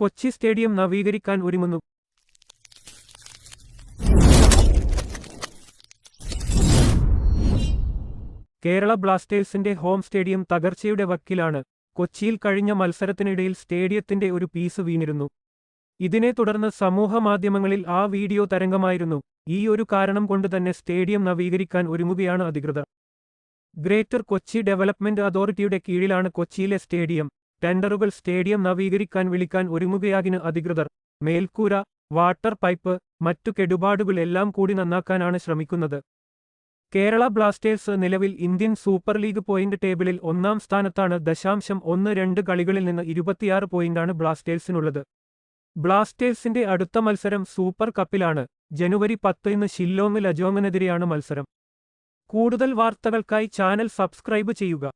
Kochi stadium നവീകരിക്കാൻ ഒരുങ്ങുന്നു. കേരള ബ്ലാസ്റ്റേഴ്സിന്റെ home stadium തകർച്ചയുടെ വക്കിലാണ്. കൊച്ചിയിൽ കഴിഞ്ഞ മത്സരത്തിനിടയിൽ സ്റ്റേഡിയത്തിന്റെ ഒരു പീസ് വീണിരുന്നു. ഇതിനെ തുടർന്ന് സമൂഹ മാധ്യമങ്ങളിൽ ആ വീഡിയോ തരംഗമായിരുന്നു. ഈ ഒരു കാരണം കൊണ്ട് തന്നെ സ്റ്റേഡിയം നവീകരിക്കാൻ ഒരുങ്ങുകയാണ് അധികൃതർ. ഗ്രേറ്റർ കൊച്ചി ഡെവലപ്മെന്റ് അതോറിറ്റിയുടെ കീഴിലാണ് കൊച്ചിയിലെ സ്റ്റേഡിയം. ടെൻഡറുകൾ സ്റ്റേഡിയം നവീകരിക്കാൻ വിളിക്കാൻ ഒരുങ്ങുകയാകിന് അധികൃതർ മേൽക്കൂര വാട്ടർ പൈപ്പ് മറ്റു കെടുപാടുകൾ എല്ലാം കൂടി നന്നാക്കാനാണ് ശ്രമിക്കുന്നത്. കേരള ബ്ലാസ്റ്റേഴ്സ് നിലവിൽ ഇന്ത്യൻ സൂപ്പർ ലീഗ് പോയിന്റ് ടേബിളിൽ ഒന്നാം സ്ഥാനത്താണ് ദശാംശം ഒന്ന് രണ്ട് കളികളിൽ നിന്ന് ഇരുപത്തിയാറ് പോയിന്റാണ് ബ്ലാസ്റ്റേഴ്സിനുള്ളത്. ബ്ലാസ്റ്റേഴ്സിന്റെ അടുത്ത മത്സരം സൂപ്പർ കപ്പിലാണ് ജനുവരി പത്തിന് ഷില്ലോങ് ലജോങ്ങിനെതിരെയാണ് മത്സരം. കൂടുതൽ വാർത്തകൾക്കായി ചാനൽ സബ്സ്ക്രൈബ് ചെയ്യുക.